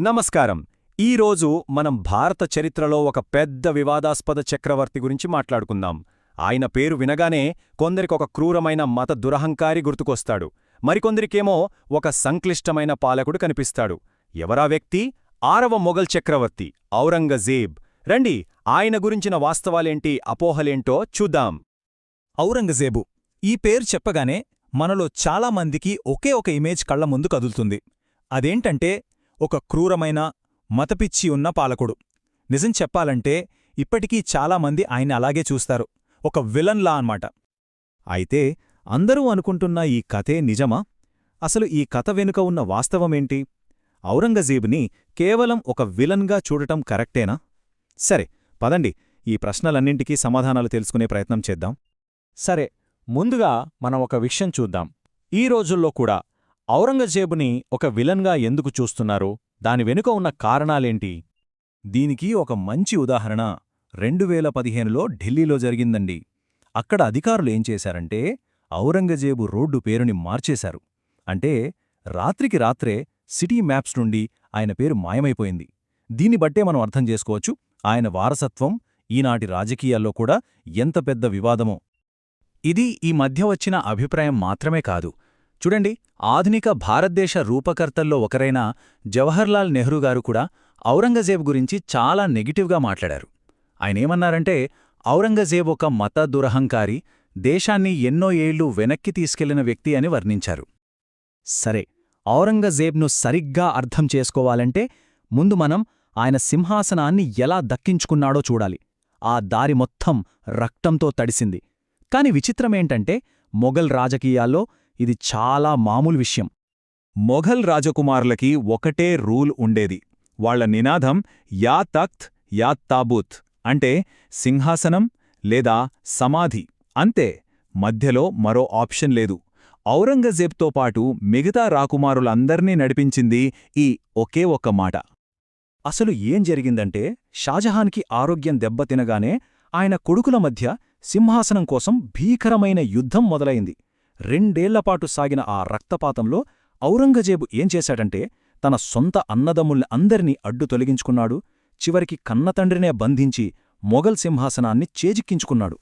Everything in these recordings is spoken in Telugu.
నమస్కారం. ఈరోజు మనం భారత చరిత్రలో ఒక పెద్ద వివాదాస్పద చక్రవర్తి గురించి మాట్లాడుకుందాం. ఆయన పేరు వినగానే కొందరికొక క్రూరమైన మత దురహంకారి గుర్తుకొస్తాడు. మరికొందరికేమో ఒక సంక్లిష్టమైన పాలకుడు కనిపిస్తాడు. ఎవరా వ్యక్తి? ఆరవ మొఘల్ చక్రవర్తి ఔరంగజేబ్. రండి ఆయన గురించిన వాస్తవాలేంటి అపోహలేంటో చూద్దాం. ఔరంగజేబు ఈ పేరు చెప్పగానే మనలో చాలామందికి ఒకే ఒక ఇమేజ్ కళ్ళ ముందు కదులుతుంది. అదేంటంటే ఒక క్రూరమైన మతపిచ్చి ఉన్న పాలకుడు. నిజం చెప్పాలంటే ఇప్పటికీ చాలామంది ఆయన అలాగే చూస్తారు. ఒక విలన్లా అన్నమాట. అయితే అందరూ అనుకుంటున్న ఈ కథే నిజమా? అసలు ఈ కథ వెనుక ఉన్న వాస్తవమేంటి? ఔరంగజేబుని కేవలం ఒక విలన్గా చూడటం కరెక్టేనా? సరే పదండి. ఈ ప్రశ్నలన్నింటికీ సమాధానాలు తెలుసుకునే ప్రయత్నం చేద్దాం. సరే ముందుగా మనం ఒక విషయం చూద్దాం. ఈ రోజుల్లో కూడా ఔరంగజేబుని ఒక విలన్గా ఎందుకు చూస్తున్నారు దాని వెనుక ఉన్న కారణాలేంటి? దీనికి ఒక మంచి ఉదాహరణ రెండు వేల పదిహేనులో ఢిల్లీలో జరిగిందండి. అక్కడ అధికారులు ఏం చేశారంటే ఔరంగజేబు రోడ్డు పేరుని మార్చేశారు. అంటే రాత్రికి రాత్రే సిటీ మ్యాప్స్ నుండి ఆయన పేరు మాయమైపోయింది. దీన్ని బట్టే మనం అర్థం చేసుకోవచ్చు ఆయన వారసత్వం ఈనాటి రాజకీయాల్లో కూడా ఎంత పెద్ద వివాదమో. ఇది ఈ మధ్య వచ్చిన అభిప్రాయం మాత్రమే కాదు. చూడండి ఆధునిక భారతదేశ రూపకర్తల్లో ఒకరైన జవహర్లాల్ నెహ్రూ గారు కూడా ఔరంగజేబ్ గురించి చాలా నెగిటివ్గా మాట్లాడారు. ఆయనేమన్నారంటే ఔరంగజేబ్ ఒక మత దురహంకారి దేశాన్ని ఎన్నో ఏళ్ళు వెనక్కి తీసుకెళ్ళిన వ్యక్తి అని వర్ణించారు. సరే ఔరంగజేబ్ను సరిగ్గా అర్థం చేసుకోవాలంటే ముందు మనం ఆయన సింహాసనాన్ని ఎలా దక్కించుకున్నాడో చూడాలి. ఆ దారి మొత్తం రక్తంతో తడిసింది. కాని విచిత్రమేంటంటే మొఘల్ రాజకీయాల్లో ఇది చాలా మామూలు విషయం. మొఘల్ రాజకుమారులకి ఒకటే రూల్ ఉండేది. వాళ్ళ నినాదం యా తఖ్త్ యా తాబూత్ అంటే సింహాసనం లేదా సమాధి. అంతే మధ్యలో మరో ఆప్షన్ లేదు. ఔరంగజేబ్తో పాటు మిగతా రాకుమారులందర్నీ నడిపించింది ఈ ఒకే ఒక్క మాట. అసలు ఏం జరిగిందంటే షాజహాన్కి ఆరోగ్యం దెబ్బతినగానే ఆయన కొడుకుల మధ్య సింహాసనం కోసం భీకరమైన యుద్ధం మొదలైంది. రెండేళ్ళపాటు సాగిన ఆ రక్తపాతంలో ఔరంగజేబు ఏం చేశాడంటే తన సొంత అన్నదమ్ముల్ని అందరినీ అడ్డు తొలగించుకున్నాడు చివరికి కన్నతండ్రినే బంధించి మొఘల్ సింహాసనాన్ని చేజిక్కించుకున్నాడు.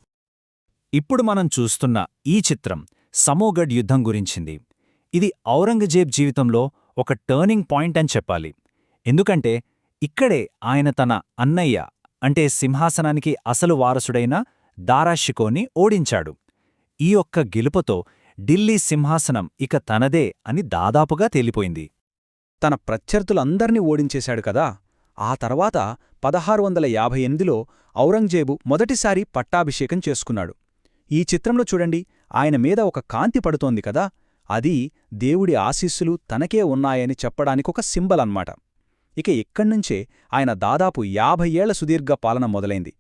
ఇప్పుడు మనం చూస్తున్న ఈ చిత్రం సమోగఢ్ యుద్ధం గురించింది. ఇది ఔరంగజేబ్ జీవితంలో ఒక టర్నింగ్ పాయింట్ అని చెప్పాలి. ఎందుకంటే ఇక్కడే ఆయన తన అన్నయ్య అంటే సింహాసనానికి అసలు వారసుడైన దారాషికోని ఓడించాడు. ఈ ఒక్క గెలుపతో ఢిల్లీ సింహాసనం ఇక తనదే అని దాదాపుగా తేలిపోయింది. తన ప్రత్యర్థులందర్నీ ఓడించేశాడు కదా ఆ తర్వాత పదహారు వందల యాభై ఎనిమిదిలో ఔరంగజేబు మొదటిసారి పట్టాభిషేకం చేసుకున్నాడు. ఈ చిత్రంలో చూడండి ఆయన మీద ఒక కాంతి పడుతోంది కదా అది దేవుడి ఆశీస్సులు తనకే ఉన్నాయని చెప్పడానికొక సింబల్ అన్మాట ఇక ఇక్కడ్నుంచే ఆయన దాదాపు యాభై ఏళ్ళ సుదీర్ఘ పాలన మొదలైంది.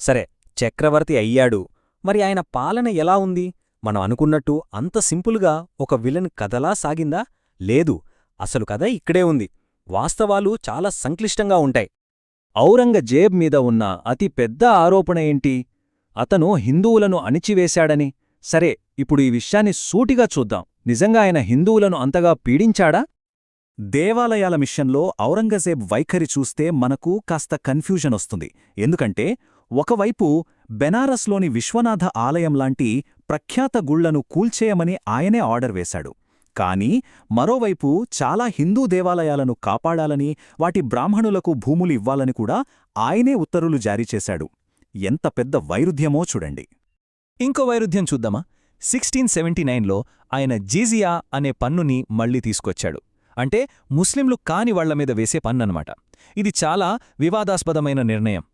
సరే చక్రవర్తి అయ్యాడు మరి ఆయన పాలన ఎలా ఉంది? మనం అనుకున్నట్టు అంత సింపుల్గా ఒక విలన్ కథలా సాగిందా? లేదు. అసలు కథ ఇక్కడే ఉంది. వాస్తవాలు చాలా సంక్లిష్టంగా ఉంటాయి. ఔరంగజేబ్ మీద ఉన్న అతి పెద్ద ఆరోపణ ఏంటి? అతను హిందువులను అణిచివేశాడని. సరే ఇప్పుడు ఈ విషయాన్ని సూటిగా చూద్దాం. నిజంగా ఆయన హిందువులను అంతగా పీడించాడా? దేవాలయాల మిషన్లో ఔరంగజేబ్ వైఖరి చూస్తే మనకు కాస్త కన్ఫ్యూజన్ వస్తుంది. ఎందుకంటే ఒకవైపు బెనారస్లోని విశ్వనాథ ఆలయంలాంటి ప్రఖ్యాత గుళ్ళను కూల్చేయమని ఆయనే ఆర్డర్ వేశాడు. కాని మరోవైపు చాలా హిందూ దేవాలయాలను కాపాడాలని వాటి బ్రాహ్మణులకు భూములు ఇవ్వాలని కూడా ఆయనే ఉత్తర్వులు జారీ చేశాడు. ఎంత పెద్ద వైరుధ్యమో చూడండి. ఇంకో వైరుధ్యం చూద్దామా? సిక్స్టీన్ సెవెంటీ నైన్లో ఆయన జీజియా అనే పన్నుని మళ్ళీ తీసుకొచ్చాడు. అంటే ముస్లింలు కాని వాళ్ళ మీద వేసే పన్ననమాట ఇది చాలా వివాదాస్పదమైన నిర్ణయం.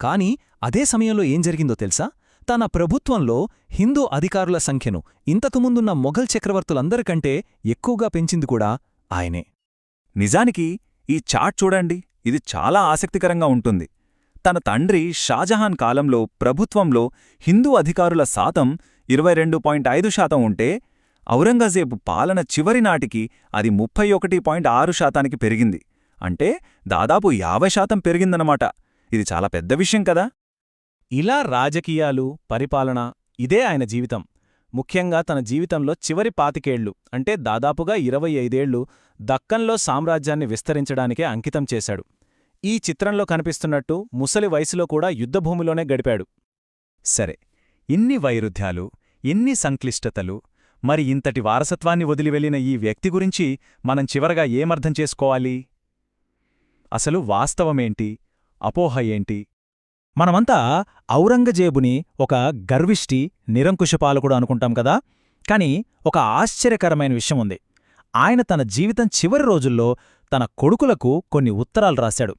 కాని అదే సమయంలో ఏం జరిగిందో తెలుసా? తన ప్రభుత్వంలో హిందూ అధికారుల సంఖ్యను ఇంతకుముందున్న మొఘల్ చక్రవర్తులందరికంటే ఎక్కువగా పెంచింది కూడా ఆయనే. నిజానికి ఈ చాట్ చూడండి ఇది చాలా ఆసక్తికరంగా ఉంటుంది. తన తండ్రి షాజహాన్ కాలంలో ప్రభుత్వంలో హిందూ అధికారుల శాతం ఇరవై రెండు పాయింట్ ఐదు శాతం ఉంటే ఔరంగజేబు పాలన చివరి నాటికి అది ముప్పై ఒకటి పాయింట్ ఆరు శాతానికి పెరిగింది. అంటే దాదాపు యాభై శాతం పెరిగిందనమాట ఇది చాలా పెద్ద విషయం కదా? ఇలా రాజకీయాలు పరిపాలన ఇదే ఆయన జీవితం. ముఖ్యంగా తన జీవితంలో చివరి పాతికేళ్ళు అంటే దాదాపుగా ఇరవై ఐదేళ్ళు దక్కన్లో సామ్రాజ్యాన్ని విస్తరించడానికే అంకితం చేశాడు. ఈ చిత్రంలో కనిపిస్తున్నట్టు ముసలి వయసులో కూడా యుద్ధభూమిలోనే గడిపాడు. సరే ఇన్ని వైరుధ్యాలు ఇన్ని సంక్లిష్టతలు మరి ఇంతటి వారసత్వాన్ని వదిలివెళ్ళిన ఈ వ్యక్తి గురించి మనం చివరగా ఏమర్థం చేసుకోవాలి? అసలు వాస్తవమేంటి? అపోహ ఏంటి? మనమంతా ఔరంగజేబుని ఒక గర్విష్టి నిరంకుశపాలకుడు అనుకుంటాం కదా? కాని ఒక ఆశ్చర్యకరమైన విషయం ఉంది. ఆయన తన జీవితం చివరి రోజుల్లో తన కొడుకులకు కొన్ని ఉత్తరాలు రాశాడు.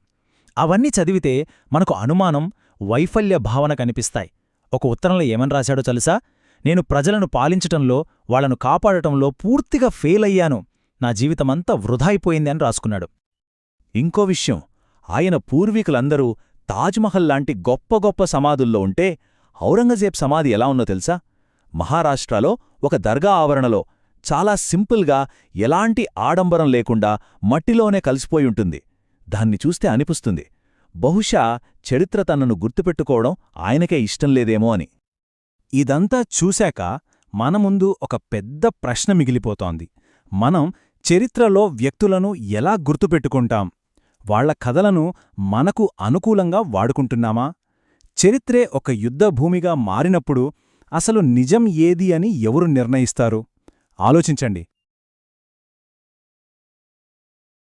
అవన్నీ చదివితే మనకు అనుమానం వైఫల్య భావన కనిపిస్తాయి. ఒక ఉత్తరంలో ఏమని రాశాడో తెలుసా? నేను ప్రజలను పాలించటంలో వాళ్ళను కాపాడటంలో పూర్తిగా ఫెయిల్ అయ్యాను. నా జీవితమంతా వృధాయిపోయింది అని రాసుకున్నాడు. ఇంకో విషయం ఆయన పూర్వీకులందరూ తాజ్మహల్ లాంటి గొప్ప గొప్ప సమాధుల్లో ఉంటే ఔరంగజేబ్ సమాధి ఎలా ఉందో తెలుసా? మహారాష్ట్రలో ఒక దర్గా ఆవరణలో చాలా సింపుల్గా ఎలాంటి ఆడంబరం లేకుండా మట్టిలోనే కలిసిపోయి ఉంటుంది. దాన్ని చూస్తే అనిపిస్తుంది. బహుశా చరిత్ర తనను గుర్తుపెట్టుకోవడం ఆయనకే ఇష్టం లేదేమో అని. ఇదంతా చూశాక మన ముందు ఒక పెద్ద ప్రశ్న మిగిలిపోతోంది. మనం చరిత్రలో వ్యక్తులను ఎలా గుర్తుపెట్టుకుంటాం? వాళ్ళ కథలను మనకు అనుకూలంగా వాడుకుంటున్నామా? చరిత్రే ఒక యుద్ధభూమిగా మారినప్పుడు అసలు నిజం ఏది అని ఎవరు నిర్ణయిస్తారు? ఆలోచించండి.